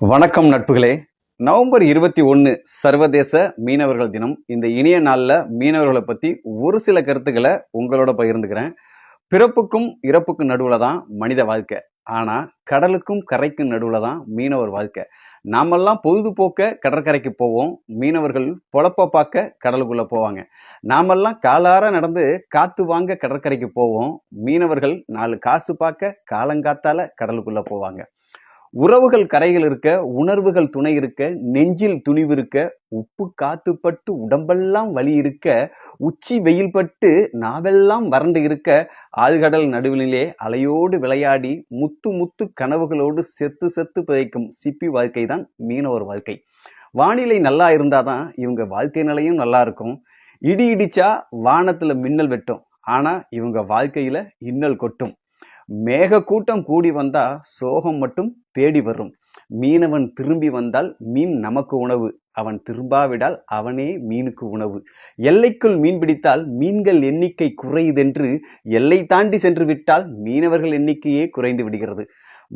வணக்கம் நட்புகளே. நவம்பர் இருபத்தி ஒன்று சர்வதேச மீனவர்கள் தினம். இந்த இனிய நாளில் மீனவர்களை பற்றி ஒரு சில கருத்துக்களை உங்களோட பகிர்ந்துக்கிறேன். பிறப்புக்கும் இறப்புக்கும் நடுவில் தான் மனித வாழ்க்கை. ஆனால் கடலுக்கும் கரைக்கும் நடுவில் தான் மீனவர் வாழ்க்கை. நாமெல்லாம் பொழுதுபோக்க கடற்கரைக்கு போவோம். மீனவர்கள் பொழப்ப பார்க்க கடலுக்குள்ளே போவாங்க. நாமெல்லாம் காலார நடந்து காற்று வாங்க கடற்கரைக்கு போவோம். மீனவர்கள் நாலு காசு பார்க்க காலங்காத்தால கடலுக்குள்ளே போவாங்க. உறவுகள் கரைகள் இருக்க உணர்வுகள் துணை இருக்க நெஞ்சில் துணிவு இருக்க உப்பு காத்துப்பட்டு உடம்பெல்லாம் வலி இருக்க உச்சி வெயில் பட்டு நாவெல்லாம் வறண்டு இருக்க ஆழ்கடல் நடுவிலே அலையோடு விளையாடி முத்து முத்து கனவுகளோடு செத்து செத்து பிழைக்கும் சிப்பி வாழ்க்கை தான் மீனவர் வாழ்க்கை. வானிலை நல்லா இருந்தாதான் இவங்க வாழ்க்கை நிலையும் நல்லா இருக்கும். இடி இடிச்சா வானத்துல மின்னல் வெட்டும். ஆனா இவங்க வாழ்க்கையில இன்னல் கொட்டும். மேக கூட்டம் கூடி வந்தா சோகம் மட்டும் தேடி வரும். மீனவன் திரும்பி வந்தால் மீன் நமக்கு உணவு. அவன் திரும்பாவிடால் அவனே மீனுக்கு உணவு. எல்லைக்குள் மீன் பிடித்தால் மீன்கள் எண்ணிக்கை குறையுதென்று எல்லை தாண்டி சென்று விட்டால் மீனவர்கள் எண்ணிக்கையே குறைந்து விடுகிறது.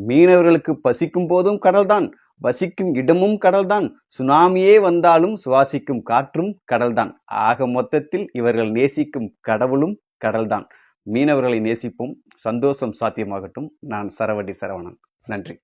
மீனவர்களுக்கு பசிக்கும் போதும் கடல்தான் வசிக்கும் இடமும் கடல்தான் சுனாமியே வந்தாலும் சுவாசிக்கும் காற்றும் கடல்தான். ஆக மொத்தத்தில் இவர்கள் நேசிக்கும் கடவுளும் கடல்தான். மீனவர்களை நேசிப்போம். சந்தோஷம் சாத்தியமாகட்டும். நான் சரவடி சரவணன். நன்றி.